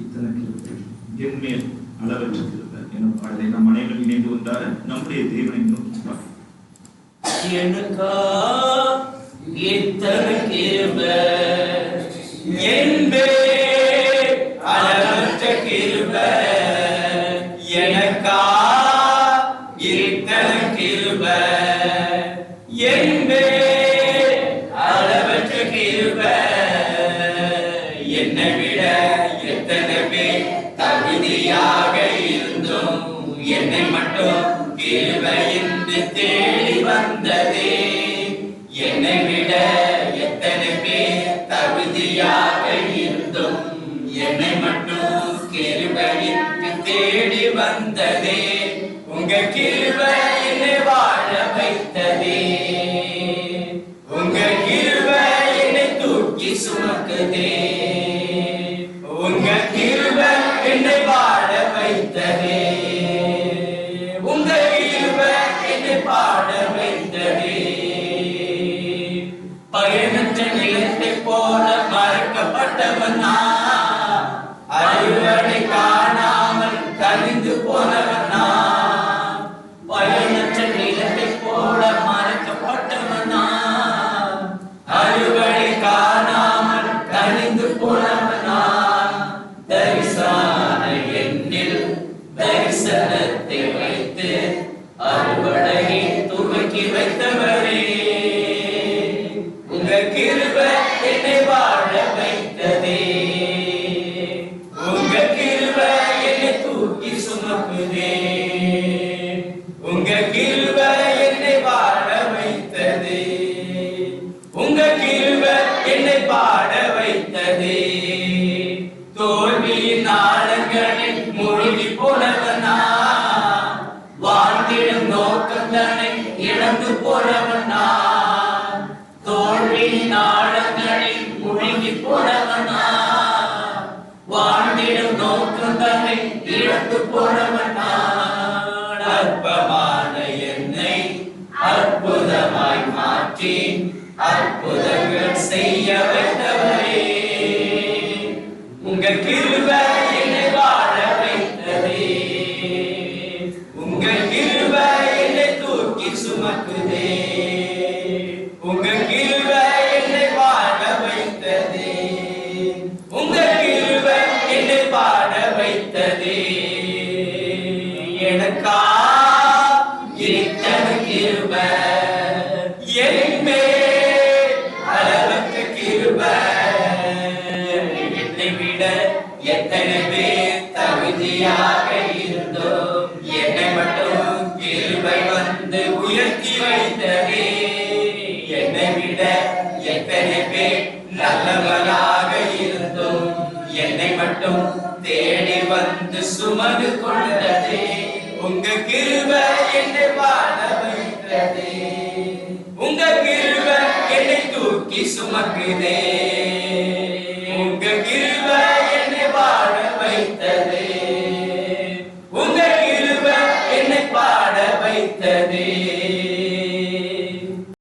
இத்தனை கிருபை. என்மேல் அளவற்ற கிருபை எனும் பாடலை நாம் அனைவரும் இணைந்து கொண்டாட நம்முடைய தேவனை. எனக்கா இத்தனை கிருபை? என்பே அளவற்ற கிருபை. எனக்கா இத்தனை கிருபை? தகுதியாக இருந்தும் என்னை மட்டும் கிருபை தேடி வந்ததே. என்னை விட எத்தனை பேர் தகுதியாக இருந்தும் என்னை மட்டும் கிருபை தேடி வந்ததே. உங்க கிருபை என்னை வாழ வைத்ததே. உங்க கிருபை என்னை தூக்கி சுமக்குதே. உங்க கிருபை என்னை வாழ வைத்ததே உங்க என்னை பாட வைத்ததே பயனற்ற நிலத்தை போல மறக்கப்பட்டவன் நான். அறுவடையை துவக்கி வைத்தவரே. உங்க கிருப என்னை வாழ வைத்ததே. உங்க கிருப என்னை தூக்கி சுமக்குதே. உங்க கிருப என்னை வாழ வைத்ததே. உங்க கிருப என்னை பாட வைத்ததே. நோக்கம் தன்னை இழந்து போனவனா அற்பமான என்னை அற்புதமாய் மாற்றி அற்புதங்கள் செய்ய வைத்தவரே உங்க கிருப என்னை வாழ வைத்ததே. உங்க கிருப என்னை தூக்கி சுமக்குதே. தேடி வந்து சுமது கொண்டதே வைத்ததே உங்க